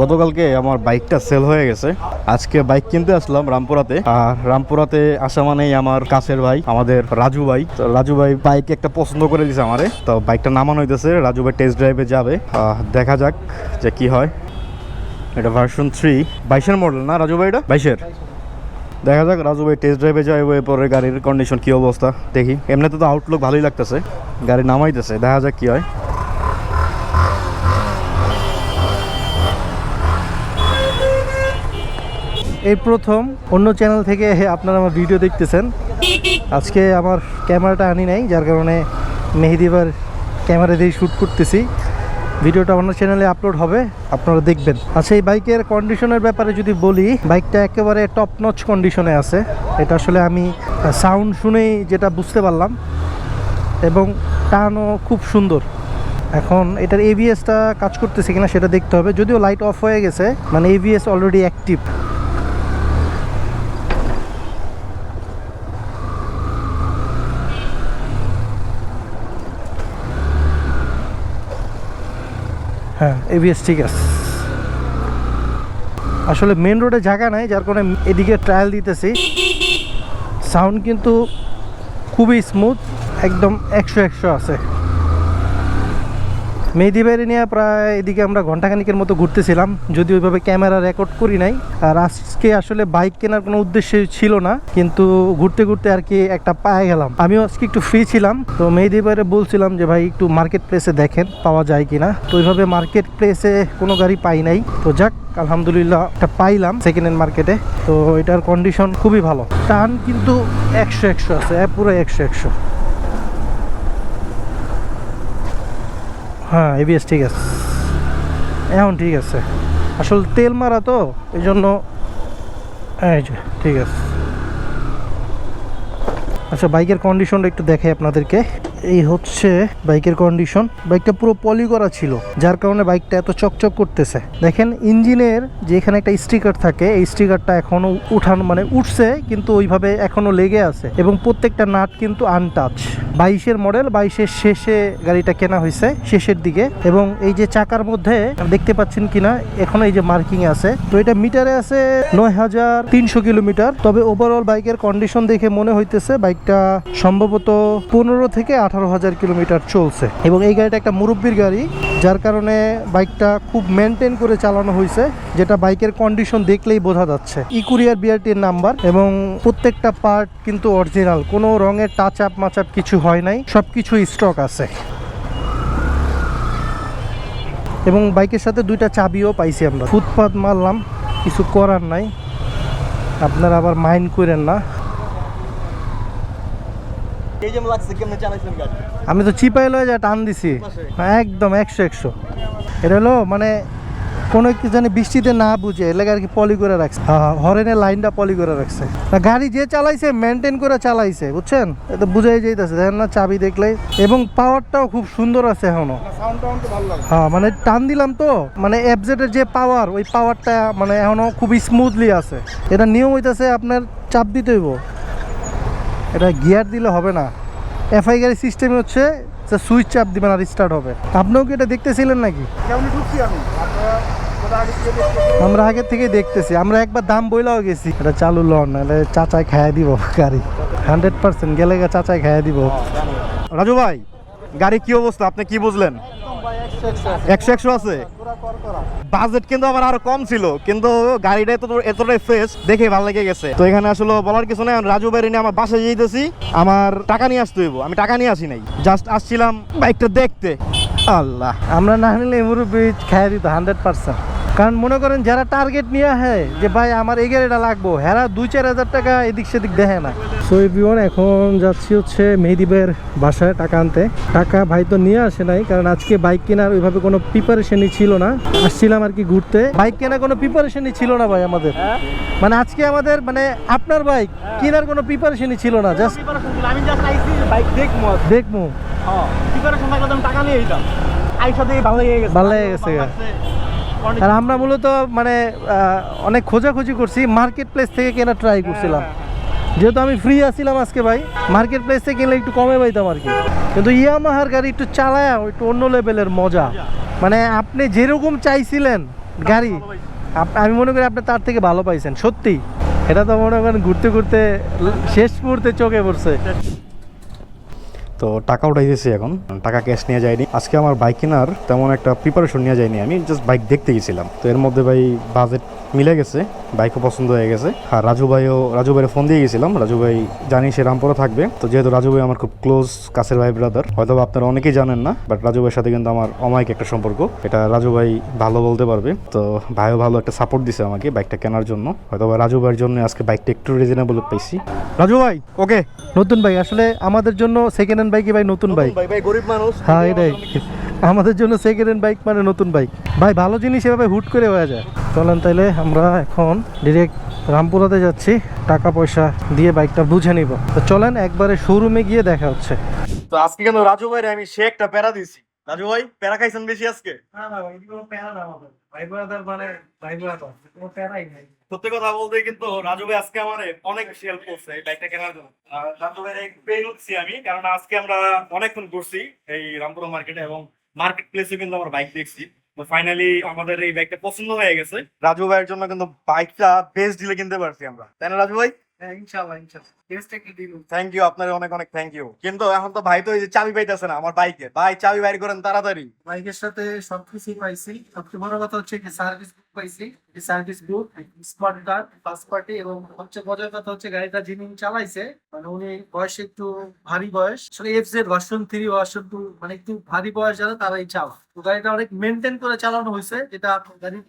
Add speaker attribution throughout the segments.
Speaker 1: গতকালকে আমার বাইকটা সেল হয়ে গেছে। আজকে বাইক কিনতে আসলাম রামপুরাতে। আর রামপুরাতে আসা মানেই আমার কাছের ভাই, আমাদের রাজু ভাই। রাজু ভাই বাইক একটা পছন্দ করে দিছে আমারে। তো বাইকটা নামানো হইতেছে, রাজু ভাই টেস্ট ড্রাইভে যাবে। দেখা যাক যে কি হয়। এটা ভার্সন থ্রি বাইশের মডেল না রাজু ভাই এটা বাইশের। দেখা যাক রাজু ভাই টেস্ট ড্রাইভে যায় পরে গাড়ির কন্ডিশন কি অবস্থা, দেখি। এমনিতে তো আউটলুক ভালোই লাগতেছে। গাড়ি নামাইতেছে, দেখা যাক কি হয়।
Speaker 2: এই প্রথম, অন্য চ্যানেল থেকে আপনারা আমার ভিডিও দেখতেছেন। আজকে আমার ক্যামেরাটা আনি নাই, যার কারণে মেহেদিবার ক্যামেরা দিয়ে শ্যুট করতেছি। ভিডিওটা অন্য চ্যানেলে আপলোড হবে, আপনারা দেখবেন। আচ্ছা এই বাইকের কন্ডিশনের ব্যাপারে যদি বলি বাইকটা একেবারে টপ নচ কন্ডিশনে আছে। এটা আসলে আমি সাউন্ড শুনেই যেটা বুঝতে পারলাম। এবং টানও খুব সুন্দর। এখন এটার এবিএসটা কাজ করতেছে কিনা সেটা দেখতে হবে। যদিও লাইট অফ হয়ে গেছে মানে এবিএস অলরেডি অ্যাক্টিভ হ্যাঁ এবিএস ঠিক আছে। আসলে মেন রোডে জায়গা নাই, যার কারণে এদিকে ট্রায়াল দিতেছি। সাউন্ড কিন্তু খুবই স্মুথ একদম একশো একশো আছে। মেহেদি বাইরে নিয়ে প্রায় এদিকে আমরা ঘন্টাখানিকের মতো ঘুরতেছিলাম যদি ওইভাবে ক্যামেরা রেকর্ড করি নাই। আর আজকে আসলে বাইক কেনার কোনো উদ্দেশ্য ছিল না, কিন্তু ঘুরতে ঘুরতে আর কি একটা পায়ে গেলাম। আমিও আজকে একটু ফ্রি ছিলাম, তো মেহেদি বাইরে বলছিলাম যে, ভাই, একটু মার্কেট প্লেসে দেখেন, পাওয়া যায় কিনা? তো ওইভাবে মার্কেট প্লেসে কোনো গাড়ি পাই নাই। তো যাক, আলহামদুলিল্লাহ একটা পাইলাম সেকেন্ড হ্যান্ড মার্কেটে তো এটার কন্ডিশন খুবই ভালো। টান কিন্তু একশো একশো আছে পুরো একশো একশো। হ্যাঁ এবিএস ঠিক আছে। এখন ঠিক আছে। আসলে তেল মারা তো এই জন্য এই যে, ঠিক আছে। আচ্ছা বাইকের কন্ডিশনটা একটু দেখে আপনাদেরকে। এই হচ্ছে বাইকের কন্ডিশন বাইকটা পুরো পলি করা ছিল, যার কারণে বাইকটা এত চকচক করতেছে। দেখেন, ইঞ্জিনের যে এখানে একটা স্টিকার থাকে, এই স্টিকারটা এখনও উঠান মানে উঠছে, কিন্তু ওইভাবে এখনও লেগে আছে। এবং প্রত্যেকটা নাট কিন্তু আনটাচ বাইশের মডেল বাইশের শেষে গাড়িটা কেনা হয়েছে, শেষের দিকে। এবং এই যে চাকার মধ্যে দেখতে পাচ্ছেন কিনা, এখনও এই যে মার্কিং আছে। তো এটা মিটারে আছে নয় হাজার তিনশো কিলোমিটার। তবে ওভারঅল বাইকের কন্ডিশন দেখে মনে হইতেছে, বাইকটা সম্ভবত পনেরো থেকে আঠারো হাজার কিলোমিটার চলছে। এবং এই গাড়িটা একটা মুরব্বীর গাড়ি, যার কারণে বাইকটা খুব মেনটেন করে চালানো হয়েছে, যেটা বাইকের কন্ডিশন দেখলেই বোঝা যাচ্ছে। ইকুরিয়ার বিআরটির নাম্বার এবং প্রত্যেকটা পার্ট কিন্তু অরিজিনাল কোনো রঙের টাচ আপ মাচ আপ কিছু হয় নাই সব কিছু স্টক আছে। এবং বাইকের সাথে দুইটা চাবিও পাইছি আমরা। ফুটপাত মারলাম, কিছু করার নাই। আপনারা আবার মাইন্ড করেন না
Speaker 3: এই যে লাগছে কেমনে চালাইছেন গাড়ি
Speaker 2: আমি তো চিপাই লয়ে যা টান দিছি। একদম একশো একশো। এটা হলো মানে কোনো কি জানি বৃষ্টিতে না বুঝে এলাকা আর কি পলি করে রাখছে। হরেনের লাইনটা পলি করে রাখছে। না গাড়ি যে চালাইছে মেনটেন করে চালাইছে বুঝছেন? এটা বুঝাই যাইতেছে দেখেন না চাবি দেখলে। এবং পাওয়ারটাও খুব সুন্দর আছে এখনও।
Speaker 3: সাউন্ড তো ভালো লাগে।
Speaker 2: হ্যাঁ মানে টান দিলাম তো। মানে এফজেডের যে পাওয়ার ওই পাওয়ারটা মানে এখনও খুব স্মুথলি আছে। এটা নিয়ম হইতেছে আপনার চাপ দিতে হইব। এটা গিয়ার দিলে হবে না। এফআই গাড়ি সিস্টেম হচ্ছে যে সুইচ চাপ দিবেন আর স্টার্ট হবে। আপনিও কি এটা দেখতেছিলেন নাকি?
Speaker 3: কেমন ঢুকছি আমি?
Speaker 2: আমরা আগে থেকে দেখতেছি। আমরা একবার দাম বইলাও গেছি। এটা চালু লন নাহলে চাচাই খাইয়া দিব গাড়ি। হান্ড্রেড পার্সেন্ট গেলে গা চাচাই খাইয়া দিব।
Speaker 1: রাজু ভাই গাড়ি কি অবস্থা? আপনি কি বুঝলেন? একশো একশো আছে। বাজেট কিন্তু আমার আরও কম ছিল কিন্তু গাড়িটা এত এতটাই ফ্রেশ দেখে ভালো লেগে গেছে। তো এখানে আসলে বলার কিছু নাই রাজু বাইরে নিয়ে আমার বাসায় যেতেছি আমার টাকা নিয়ে আসতে হইব। আমি টাকা নিয়ে আসি নাই জাস্ট আসছিলাম বাইকটা দেখতে। আল্লাহ
Speaker 2: আমরা না নিলে মুরব্বী খাইয়া দিত হান্ড্রেড পার্সেন্ট কারণ মনে করেন যারা টার্গেট নিয়ে হ্যাঁ যে ভাই আমার এই গাড়িটা লাগবো হেরা দুই চার হাজার টাকা এদিক সেদিক দেখে না। সো এভরিওয়ান এখন যাচ্ছি হচ্ছে মেহেদিবের বাসায় টাকা আনতে। টাকা ভাই তো নিয়ে আসে নাই কারণ আজকে বাইক কেনার ওইভাবে কোনো প্রিপারেশনই ছিল না। আসছিলাম আর কি ঘুরতে। বাইক কেনার কোনো প্রিপারেশনই ছিল না ভাই আমাদের। মানে আজকে আমাদের মানে আপনার বাইক কেনার কোনো প্রিপারেশনই ছিল না জাস্ট
Speaker 3: আমি জাস্ট আইছি বাইক দেখব।
Speaker 2: দেখব
Speaker 3: হ্যাঁ প্রিপারেশন থাকলে টাকা নিয়ে দিতাম আইসা দিয়ে ভালো লেগে গেছে।
Speaker 2: ভালো লেগে গেছে। আর আমরা মূলত মানে অনেক খোঁজাখুঁজি করছি মার্কেট প্লেস থেকে কেনা ট্রাই করছিলাম। যেহেতু আমি ফ্রি আছিলাম আজকে ভাই মার্কেট প্লেস থেকে কিনলে একটু কমে পাইতাম আর কি। কিন্তু ইয়ামাহার গাড়ি একটু চালায় একটু অন্য লেভেলের মজা। মানে আপনি যেরকম চাইছিলেন গাড়ি আমি মনে করি আপনি তার থেকে ভালো পাইছেন সত্যি। এটা তো মনে করেন ঘুরতে ঘুরতে শেষ মুহূর্তে চোখে পড়ছে।
Speaker 1: তো টাকা উঠাইতেছি এখন। টাকা ক্যাশ নিয়ে যায়নি আজকে আমার বাইক কেনার তেমন একটা প্রিপারেশন নিয়ে যায়নি আমি জাস্ট বাইক দেখতে গেছিলাম। তো এর মধ্যে ভাই বাজেট মিলে গেছে বাইকও পছন্দ হয়ে গেছে। আর রাজু ভাইও রাজু ভাইয়ের ফোন দিয়ে গেছিলাম। রাজু ভাই জানি সে রামপুরে থাকবে। তো যেহেতু রাজু ভাই আমার খুব ক্লোজ কাছের ভাই ব্রাদার হয়তো আপনারা অনেকেই জানেন না বাট রাজু ভাইয়ের সাথে কিন্তু আমার অমায়িক একটা সম্পর্ক। এটা রাজু ভাই ভালো বলতে পারবে। তো ভাইও ভালো একটা সাপোর্ট দিছে আমাকে বাইকটা কেনার জন্য। হয়তো বা রাজু ভাইয়ের জন্য আজকে বাইকটা একটু রিজনেবল পেয়েছি রাজু ভাই ওকে
Speaker 2: নতুন ভাই আসলে আমাদের জন্য সেকেন্ড হ্যান্ড বাইকই ভাই নতুন বাইক
Speaker 1: ভাই ভাই গরিব মানুষ।
Speaker 2: হ্যাঁ এটাই। আমাদের জন্য সেকেন্ড হ্যান্ড বাইক মানে নতুন বাইক ভাই ভালো জিনিস এভাবে হুট করে হয়ে যায়। চলেন তাইলে আমরা এখন ডিরেক্ট রামপুরাতে যাচ্ছি। টাকা পয়সা দিয়ে বাইকটা বুঝে নিব। তো চলেন একবারে শোরুমে গিয়ে দেখা হচ্ছে।
Speaker 1: তো আজকে কেন রাজু ভাই আমি সে একটা প্যারা দিছি রাজু ভাই প্যারা খাইছেন বেশি আজকে? সত্যি কথা বলতে কিন্তু রাজু ভাই আজকে আমার অনেক বেশি হেল্প করছে এই বাইকটা কেনার জন্য। আর রাজু ভাই পেয়ে উঠছি আমি কারণ আজকে আমরা অনেকক্ষণ ঘুরছি এই রামপুরা মার্কেটে এবং মার্কেট প্লেসে কিন্তু আমার বাইক দেখছি। তো ফাইনালি আমাদের এই বাইকটা পছন্দ হয়ে গেছে। রাজু ভাইয়ের জন্য কিন্তু বাইকটা বেস্ট ডিলে কিনতে পারছি আমরা। তাই না রাজু ভাই?
Speaker 2: ইনশাআল্লাহ ইনশাআল্লাহ।
Speaker 1: থ্যাংক ইউ আপনার অনেক অনেক থ্যাংক ইউ কিন্তু এখন তো ভাই তো এই যে চাবি পাইতেছে না আমার বাইকে ভাই চাবি বাইর করেন তাড়াতাড়ি।
Speaker 4: বাইকের সাথে সবকিছুই পাইছি। সবচেয়ে বড় কথা হচ্ছে কি সার্ভিস সার্ভিস এবং মজার কথা হচ্ছে গাড়িটা যিনি চালাইছে মানে উনি বয়সে একটু ভারী বয়স, আসলে F Z version three version two মানে একটু ভারী বয়স যারা, তারাই তো গাড়িটা অনেক মেনটেন করে চালানো হয়েছে, যেটা গাড়ির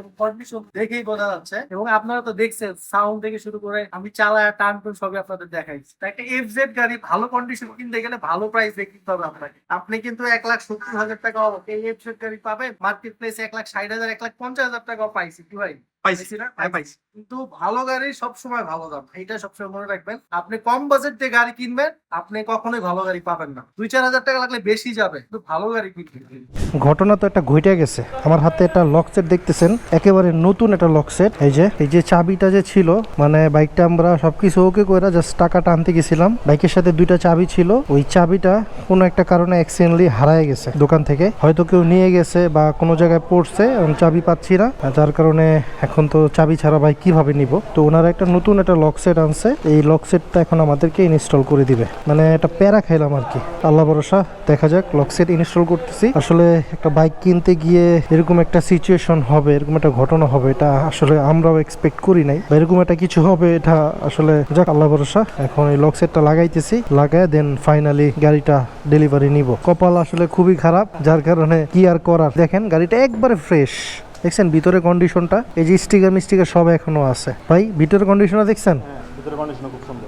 Speaker 4: এবং কন্ডিশন দেখেই বোঝা যাচ্ছে। এবং আপনারা তো দেখছেন সাউন্ড থেকে শুরু করে আমি চালায় টান টুন সবই আপনাদের দেখাইছি তো একটা এফ জেড গাড়ি ভালো কন্ডিশন কিনতে গেলে ভালো প্রাইস কিনতে হবে আপনাকে। আপনি কিন্তু এক লাখ সত্তর হাজার টাকা এই এফ জেড গাড়ি পাবেন মার্কেট প্লেসে এক লাখ ষাট হাজার, এক লাখ পঞ্চাশ হাজার টাকাও পাইছি কি ভাই?
Speaker 1: পাইছি। হ্যাঁ, পাইছি।
Speaker 4: কিন্তু ভালো গাড়ি সবসময় ভালো দাম। এটা সবসময় মনে রাখবেন। আপনি কম বাজেট দিয়ে গাড়ি কিনবেন আপনি কখনোই ভালো গাড়ি পাবেন না। দুই চার হাজার টাকা লাগলে বেশি যাবে কিন্তু ভালো গাড়ি কিনবেন।
Speaker 2: ঘটনা তো একটা ঘটে গেছে। আমার হাতে একটা লক সেট দেখতেছেন? একেবারে নতুন একটা লক সেট এই যে এই যে চাবিটা যে ছিল মানে বাইকটা আমরা সবকিছু ওকে করে জাস্ট টাকাটা আনতে গেছিলাম। বাইকের সাথে দুইটা চাবি ছিল। ওই চাবিটা কোনো একটা কারণে অ্যাক্সিডেন্টলি হারায় গেছে দোকান থেকে। হয়তো কেউ নিয়ে গেছে বা কোনো জায়গায় পড়ছে আমি চাবি পাচ্ছি না। যার কারণে এখন তো চাবি ছাড়া বাইক কীভাবে নিব? তো ওনারা একটা নতুন একটা লক সেট আনছে। এই লক সেটটা এখন আমাদেরকে ইনস্টল করে দিবে। মানে একটা প্যারা খাইলাম আর কি আল্লাহ ভরসা, দেখা যাক লক সেট ইনস্টল করতেছি। আসলে একটা বাইক কিনতে গিয়ে এরকম একটা সিচুয়েশন হবে, এরকম একটা ঘটনা হবে, এটা আসলে আমরাও এক্সপেক্ট করি নাই। বা এরকম একটা কিছু হবে, এটা আসলে যাক, আল্লাহ ভরসা, এখন এই লক সেটটা লাগাইতেছি। লাগায় দেন ফাইনালি গাড়িটা ডেলিভারি নিব। কপাল আসলে খুবই খারাপ, যার কারণে কি আর করার? দেখেন, গাড়িটা একবারে ফ্রেশ দেখছেন ভিতরে কন্ডিশনটা এই যে স্টিকার মিস্টিকার সব এখনও আছে। ভাই ভিতরে কন্ডিশনটা দেখছেন?
Speaker 1: ভিতরে কন্ডিশন খুব সুন্দর।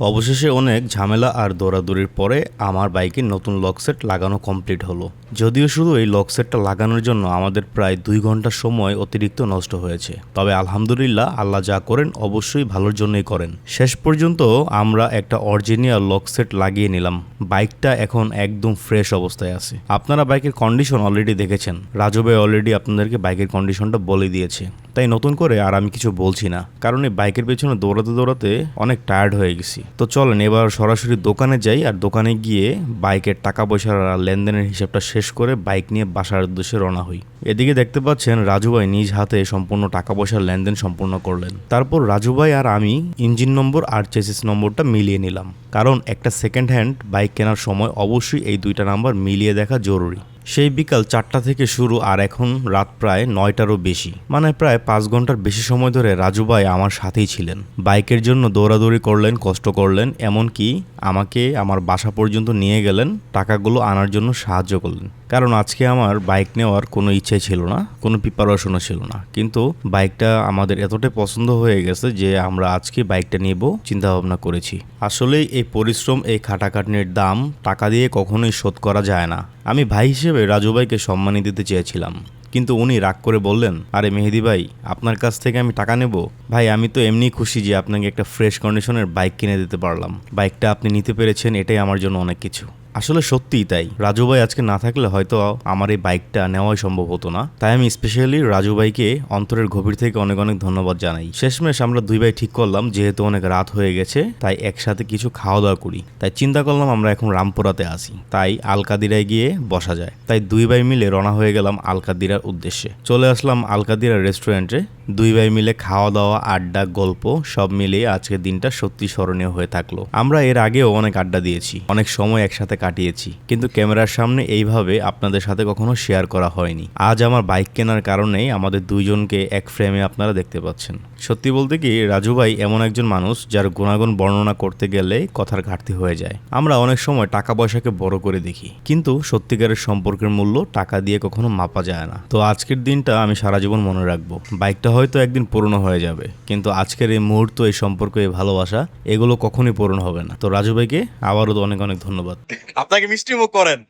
Speaker 5: অবশেষে অনেক ঝামেলা আর দৌড়াদৌড়ির পরে আমার বাইকে নতুন লক সেট লাগানো কমপ্লিট হলো। যদিও শুধু এই লক সেটটা লাগানোর জন্য আমাদের প্রায় দুই ঘণ্টা সময় অতিরিক্ত নষ্ট হয়েছে। তবে আলহামদুলিল্লাহ আল্লাহ যা করেন অবশ্যই ভালোর জন্যই করেন। শেষ পর্যন্ত আমরা একটা অরিজিনাল লক সেট লাগিয়ে নিলাম। বাইকটা এখন একদম ফ্রেশ অবস্থায় আছে। আপনারা বাইকের কন্ডিশন অলরেডি দেখেছেন। রাজু অলরেডি আপনাদেরকে বাইকের কন্ডিশনটা বলে দিয়েছে। তাই নতুন করে আর আমি কিছু বলছি না। কারণ এই বাইকের পেছনে দৌড়াতে দৌড়াতে অনেক টায়ার্ড হয়ে গেছি। তো চলেন, এবার সরাসরি দোকানে যাই আর দোকানে গিয়ে বাইকের টাকা পয়সার আর লেনদেনের হিসাবটা শেষ করে বাইক নিয়ে বাসার উদ্দেশ্যে রওনা হই। এদিকে দেখতে পাচ্ছেন রাজু ভাই নিজ হাতে সম্পূর্ণ টাকা পয়সার লেনদেন সম্পূর্ণ করলেন। তারপর রাজু ভাই আর আমি ইঞ্জিন নম্বর আর চেসিস নম্বরটা মিলিয়ে নিলাম। কারণ একটা সেকেন্ড হ্যান্ড বাইক কেনার সময় অবশ্যই এই দুইটা নাম্বার মিলিয়ে দেখা জরুরি। সেই বিকাল চারটা থেকে শুরু আর এখন রাত প্রায় নয়টারও বেশি। মানে প্রায় পাঁচ ঘণ্টার বেশি সময় ধরে রাজু ভাই আমার সাথেই ছিলেন। বাইকের জন্য দৌড়াদৌড়ি করলেন, কষ্ট করলেন, এমনকি আমাকে আমার বাসা পর্যন্ত নিয়ে গেলেন, টাকাগুলো আনার জন্য সাহায্য করলেন। কারণ আজকে আমার বাইক নেওয়ার কোনো ইচ্ছে ছিল না, কোনো প্রিপারেশনও ছিল না। কিন্তু বাইকটা আমাদের এতটাই পছন্দ হয়ে গেছে যে আমরা আজকে বাইকটা নেব চিন্তা ভাবনা করেছি। আসলেই এই পরিশ্রম, এই খাটাখাটনির দাম টাকা দিয়ে কখনোই শোধ করা যায় না। আমি ভাই হিসেবে রাজু ভাইকে সম্মানী দিতে চেয়েছিলাম। কিন্তু উনি রাগ করে বললেন, আরে মেহেদি ভাই, আপনার কাছ থেকে আমি টাকা নেব? ভাই, আমি তো এমনি খুশি যে আপনাকে একটা ফ্রেশ কন্ডিশনের বাইক কিনে দিতে পারলাম। বাইকটা আপনি নিতে পেরেছেন, এটাই আমার জন্য অনেক কিছু। আসলে সত্যিই তাই। রাজু ভাই আজকে না থাকলে হয়তো আমার এই বাইকটা নেওয়াই সম্ভব হতো না। তাই আমি স্পেশালি রাজু ভাইকে অন্তরের গভীর থেকে অনেক অনেক ধন্যবাদ জানাই। শেষমেশ আমরা দুই ভাই ঠিক করলাম, যেহেতু অনেক রাত হয়ে গেছে, তাই একসাথে কিছু খাওয়া দাওয়া করি। তাই চিন্তা করলাম আমরা এখন রামপুরাতে আসি তাই আলকাদিরায় গিয়ে বসা যায়। তাই দুই ভাই মিলে রওনা হয়ে গেলাম আলকাদিরার উদ্দেশ্যে। চলে আসলাম আলকাদিরা রেস্টুরেন্টে। দুই ভাই মিলে খাওয়া দাওয়া আড্ডা, গল্প সব মিলিয়ে আজকের দিনটা সত্যি স্মরণীয় হয়ে থাকল। আমরা এর আগেও অনেক আড্ডা দিয়েছি। অনেক সময় একসাথে কাটিয়েছি। কিন্তু ক্যামেরার সামনে এইভাবে আপনাদের সাথে কখনো শেয়ার করা হয়নি। আজ আমার বাইক কেনার কারণেই আমাদের দুইজনকে এক ফ্রেমে আপনারা দেখতে পাচ্ছেন। সত্যি বলতে কি, রাজু ভাই এমন একজন মানুষ যার গুণাগুণ বর্ণনা করতে গেলে কথার ঘাটতি হয়ে যায়। আমরা অনেক সময় টাকা পয়সাকে বড় করে দেখি, কিন্তু সত্যিকারের সম্পর্কের মূল্য টাকা দিয়ে কখনো মাপা যায় না। তো আজকের দিনটা আমি সারা জীবন মনে রাখব। বাইকটা হয়তো একদিন পুরনো হয়ে যাবে, কিন্তু আজকের এই মুহূর্ত, এই সম্পর্ক, এই ভালোবাসা, এগুলো কখনোই পূরণ হবে না। তো রাজু ভাইকে আবারও তো অনেক অনেক ধন্যবাদ।
Speaker 1: আপনাকে মিষ্টি মুখ করেন।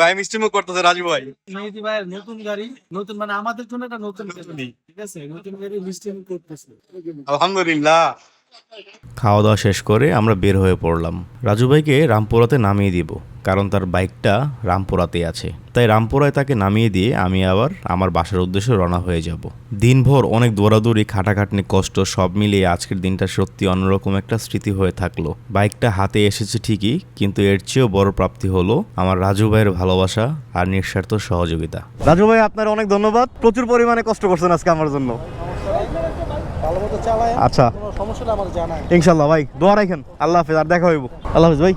Speaker 1: ভাই মিষ্টি মুখ করতেছে রাজু ভাই।
Speaker 4: মেহেদি ভাইয়ের নতুন গাড়ি নতুন মানে আমাদের জন্য একটা নতুন গাড়ি। ঠিক আছে? নতুন গাড়ি মিষ্টি করতেছে।
Speaker 1: আলহামদুলিল্লাহ।
Speaker 5: খাওয়া দাওয়া শেষ করে আমরা বের হয়ে পড়লাম। রাজু ভাইকে রামপুরাতে নামিয়ে দিব, কারণ তার বাইকটা রামপুরাতে আছে। তাই রামপুরায় তাকে নামিয়ে দিয়ে আমি আবার আমার বাসার উদ্দেশ্যে রওনা হয়ে যাব। দিনভর অনেক দৌড়াদৌড়ি, খাটাখাটনি, কষ্ট, সব মিলিয়ে আজকের দিনটা সত্যি অন্যরকম একটা স্মৃতি হয়ে থাকল। বাইকটা হাতে এসেছে ঠিকই, কিন্তু এর চেয়েও বড় প্রাপ্তি হলো আমার রাজু ভাইয়ের ভালোবাসা আর নিঃস্বার্থ সহযোগিতা।
Speaker 1: রাজু ভাই আপনার অনেক ধন্যবাদ। প্রচুর পরিমাণে কষ্ট করছেন আজকে আমার জন্য। আচ্ছা।
Speaker 2: কোনো আমাকে জানায়
Speaker 1: ইনশাল্লাহ ভাই দোয়া রাখেন। আল্লাহ হাফিজ আর দেখা হইব। আল্লাহ হাফিজ ভাই।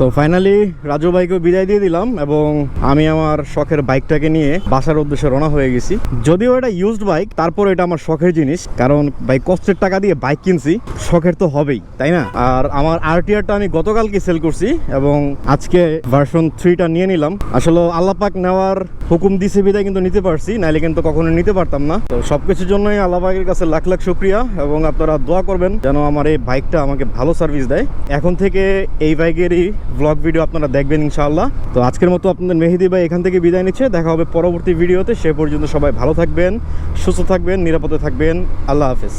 Speaker 1: তো ফাইনালি রাজু ভাইকে বিদায় দিয়ে দিলাম এবং আমি আমার শখের বাইকটাকে নিয়ে বাসার উদ্দেশ্যে রওনা হয়ে গেছি। যদিও এটা ইউজড বাইক তারপর এটা আমার শখের জিনিস, কারণ বাইক কষ্টের টাকা দিয়ে বাইক কিনছি, শখের তো হবেই, তাই না? আর আমার আরটিআরটা আমি গতকালকে সেল করছি এবং আজকে ভার্সন থ্রিটা নিয়ে নিলাম। আসলে আল্লাপাক নেওয়ার হুকুম দিছে বিদায় কিন্তু নিতে পারছি, নাইলে কিন্তু কখনো নিতে পারতাম না। তো সবকিছুর জন্যই আল্লাপাকের কাছে লাখ লাখ শুক্রিয়া এবং আপনারা দোয়া করবেন যেন আমার এই বাইকটা আমাকে ভালো সার্ভিস দেয়। এখন থেকে এই বাইকেরই ব্লগ ভিডিও আপনারা দেখবেন ইনশাআল্লাহ। তো আজকের মতো আপনাদের মেহেদি ভাই এখান থেকে বিদায় নিচ্ছে। দেখা হবে পরবর্তী ভিডিওতে সে পর্যন্ত সবাই ভালো থাকবেন, সুস্থ থাকবেন, নিরাপদে থাকবেন। আল্লাহ হাফেজ।